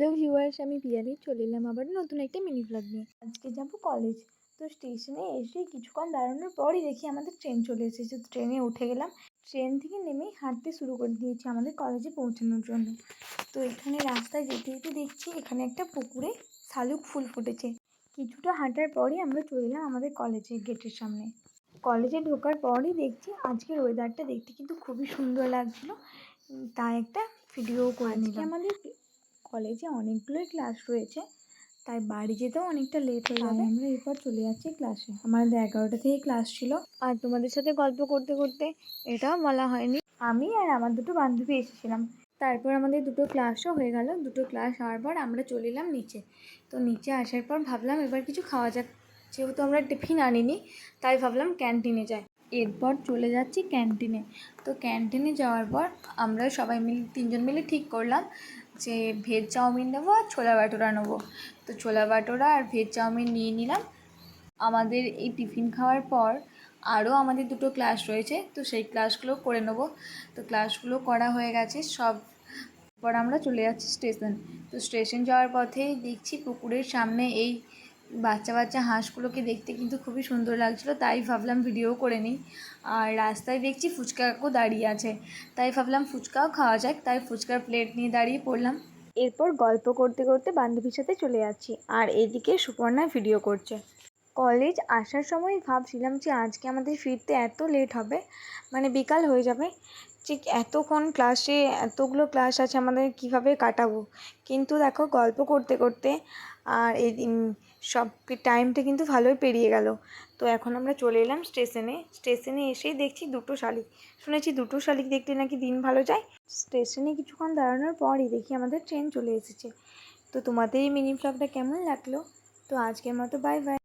Hello viewers আমি পিয়ালি চলে এলাম আবার নতুন একটা মিনি ব্লগ নিয়ে। আজকে যাব কলেজ তো স্টেশনে এসে কিছুক্ষণ দাঁড়ানোর পরই দেখি আমাদের ট্রেন চলে এসেছে। ট্রেনে উঠে গেলাম ট্রেন থেকে নেমেই হাঁটতে শুরু করে দিয়েছি আমাদের কলেজে পৌঁছানোর জন্য। তো এখানে রাস্তায় যেতে যেতে দেখছি এখানে একটা পুকুরে শালুক ফুল ফুটেছে। কিছুটা হাঁটার পরই আমরা চলে এলাম আমাদের কলেজের গেটের সামনে। কলেজে ঢোকার পরই দেখছি আজকের ওয়েদারটা দেখতে কিন্তু খুবই সুন্দর লাগছিল। তাই একটা ভিডিও করে নিলাম। আমাদের কলেজে অনেকগুলোই ক্লাস রয়েছে তাই বাড়ি যেতেও অনেকটা লেট হয়ে যাবে। আমরা এরপর চলে যাচ্ছি ক্লাসে আমাদের এগারোটা থেকে ক্লাস ছিল। আর তোমাদের সাথে গল্প করতে করতে এটাও বলা হয়নি। আমি আর আমার দুটো বান্ধবী এসেছিলাম। তারপর আমাদের দুটো ক্লাসও হয়ে গেল। দুটো ক্লাস হওয়ার পর আমরা চলে এলাম নিচে। তো নিচে আসার পর ভাবলাম এবার কিছু খাওয়া যাক। যেহেতু আমরা টিফিন আনিনি তাই ভাবলাম ক্যান্টিনে যাই। এরপর চলে যাচ্ছি ক্যান্টিনে তো ক্যান্টিনে যাওয়ার পর আমরা সবাই মিলে তিনজন মিলে ঠিক করলাম। যে ভেজ চাউমিন নেব আর ছোলা বাটোরা নেব। তো ছোলা বাটোরা আর ভেজ চাউমিন নিয়ে নিলাম। আমাদের এই টিফিন খাওয়ার পর আরও আমাদের দুটো ক্লাস রয়েছে, তো সেই ক্লাসগুলো করে নেব। তো ক্লাসগুলো করা হয়ে গেছে, সব পর আমরা চলে যাচ্ছি স্টেশন। তো স্টেশন যাওয়ার পথেই দেখছি পুকুরের সামনে এই বাচ্চা বাচ্চা হাঁসগুলোকে দেখতে কিন্তু খুবই সুন্দর লাগছিল, তাই ভাবলাম ভিডিও করে নিই। আর রাস্তায় দেখছি ফুচকা কাকু দাঁড়িয়ে আছে, তাই ভাবলাম ফুচকাও খাওয়া যাক, তাই ফুচকার প্লেট নিয়ে দাঁড়িয়ে পড়লাম। এরপর গল্প করতে করতে বান্ধবীর সাথে চলে যাচ্ছি, আর এদিকে সুপর্ণা ভিডিও করছে। কলেজ আসার সময় ভাবছিলাম যে আজকে আমাদের ফিরতে এত লেট হবে মানে বিকাল হয়ে যাবে। যে এতক্ষণ ক্লাসে এতগুলো ক্লাস আছে, আমাদের কীভাবে কাটাবো? কিন্তু দেখো গল্প করতে করতে আর এই সব টাইমটা কিন্তু ভালোই পেরিয়ে গেল। তো এখন আমরা চলে এলাম স্টেশনে স্টেশনে এসেই দেখছি দুটো শালিক। শুনেছি দুটো শালিক দেখতে নাকি দিন ভালো যায়? স্টেশনে কিছুক্ষণ দাঁড়ানোর পরই দেখি আমাদের ট্রেন চলে এসেছে। তো তোমাদের এই মিনি ব্লগটা কেমন লাগল? তো আজকের মতো বাই বাই